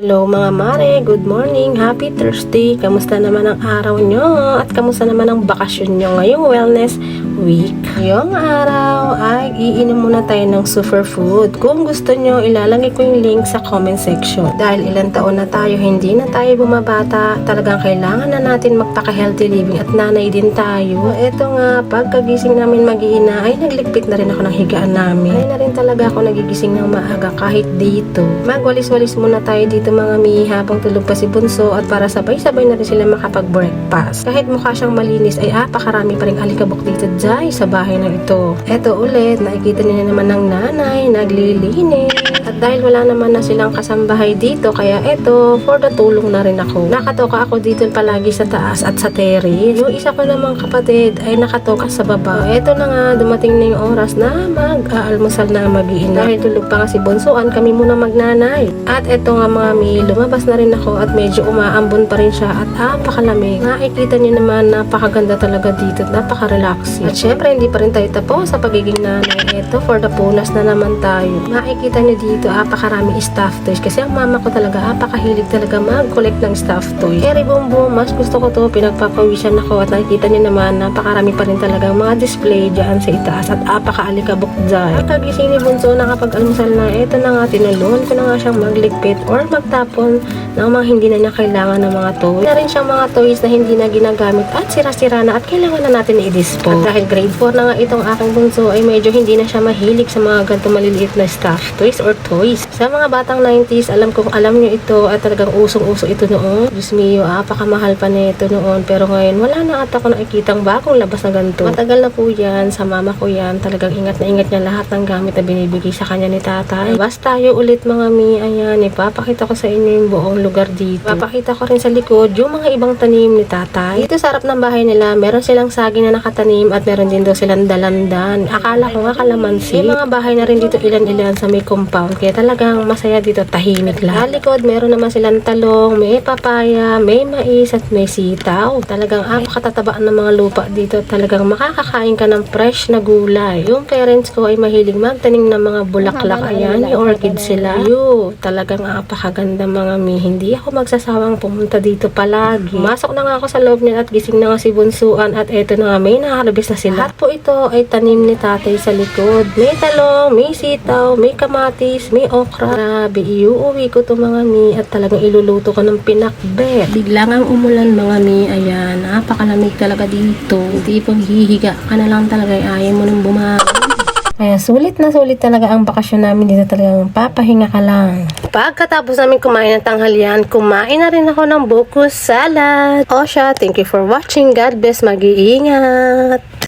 Hello mga mare, good morning, happy Thursday. Kamusta naman ang araw nyo? At kamusta naman ang bakasyon nyo ngayong wellness week? Ngayong araw ay iinom muna tayo ng superfood. Kung gusto nyo, ilalagay ko yung link sa comment section. Dahil ilang taon na tayo, hindi na tayo bumabata. Talagang kailangan na natin magpaka-healthy living at nanay din tayo. Ito nga, pagkagising namin mag-iina, ay nagligpit na rin ako ng higaan namin. Ay na rin talaga ako nagigising ng maaga kahit dito. Magwalis-walis muna tayo dito mga mi habang tulog pa si Bunso at para sabay-sabay na rin sila makapag-breakfast. Kahit mukha siyang malinis ay apakarami pa rin alikabok dito dyan sa bahay na ito. Eto ulit, nakikita niya naman ng nanay, naglilinis. Dahil wala naman na silang kasambahay dito, kaya eto, for the tulong na rin ako. Nakatoka ako dito palagi sa taas at sa terrace. Yung isa ko namang kapatid ay nakatoka sa baba. Eto na nga, dumating na yung oras na mag-aalmusal na mag-iina. Dahil tulog pa nga si Bunsoan, kami muna magnanay. At eto nga mga mi, lumabas na rin ako at medyo umaambon pa rin siya at napakalamig. Nakikita niyo naman, napakaganda talaga dito at napaka-relaxing. At syempre, hindi pa rin tayo tapos sa pagiging nanay. Eto, for the punas na naman tayo. Makikita niyo dito, apakarami staff toys. Kasi ang mama ko talaga, apakahilig talaga mag-collect ng staff toys. Kaya bumbo, mas gusto ko to, pinagpapawisan ako at nakikita niyo naman, napakarami pa rin talaga mga display dyan sa itaas at apakaalikabok dyan. At kagising ni Bunso, nakapag-almusal na, eto na nga, tinulungan ko na nga siyang magligpit or magtapon ng mga hindi na niya kailangan ng mga toys. Na rin siyang mga toys na hindi na ginagamit at sira-sira na at kailangan na natin i-dispose. At dahil grade 4 na nga itong aking bunso ay medyo hindi na siya mahilig sa mga ganito maliliit na stuff toys or toys. Sa mga batang 90s, alam ko alam nyo ito at talagang usong-uso ito noon. Diyos mio, apakamahal pa nito noon. Pero ngayon, wala na at ako nakikitang bagong labas na ganito. Matagal na po yan, sa mama ko yan. Talagang ingat na ingat niya lahat ng gamit na binibigay sa kanya ni tatay. Basta tayo ulit mga mi, ayan, ipapakita ko sa inyo yung buong lugar dito. Papakita ko rin sa likod yung mga ibang tanim ni tatay. Dito sa harap ng bahay nila, meron silang saging na nakatanim at meron din daw silang dalandan. Akala ko nga kalamansi. May mga bahay na rin dito ilan-ilan sa may compound. Kaya talagang masaya dito, tahimik lang. Sa likod, meron naman silang talong, may papaya, may mais at may sitaw. Talagang apakatataba ng mga lupa dito. Talagang makakakain ka ng fresh na gulay. Yung parents ko ay mahilig magtanim ng mga bulaklak. Ayan, yung orchid sila. Yo, talagang apakaganda mga mi. Hindi ako magsasawang pumunta dito palagi. Masok na nga ako sa loob niya at gising na nga si Bunsuan at eto na nga, may naharabis na sila. Lahat po ito ay tanim ni tatay sa likod. May talong, may sitaw, may kamatis, may okra. Grabe, iuuwi ko to mga mi at talagang iluluto ko ng pinakbet. Biglang ang umulan mga mi, ayan, napakalamig talaga dito. Hindi pang hihiga ka na lang talaga, ayaw mo nang bumawi. Kaya sulit na sulit talaga ang bakasyon namin dito talagang papahinga ka lang. Pagkatapos namin kumain ng tanghalian, kumain na rin ako ng buko salad. O siya, thank you for watching. God bless, mag-iingat.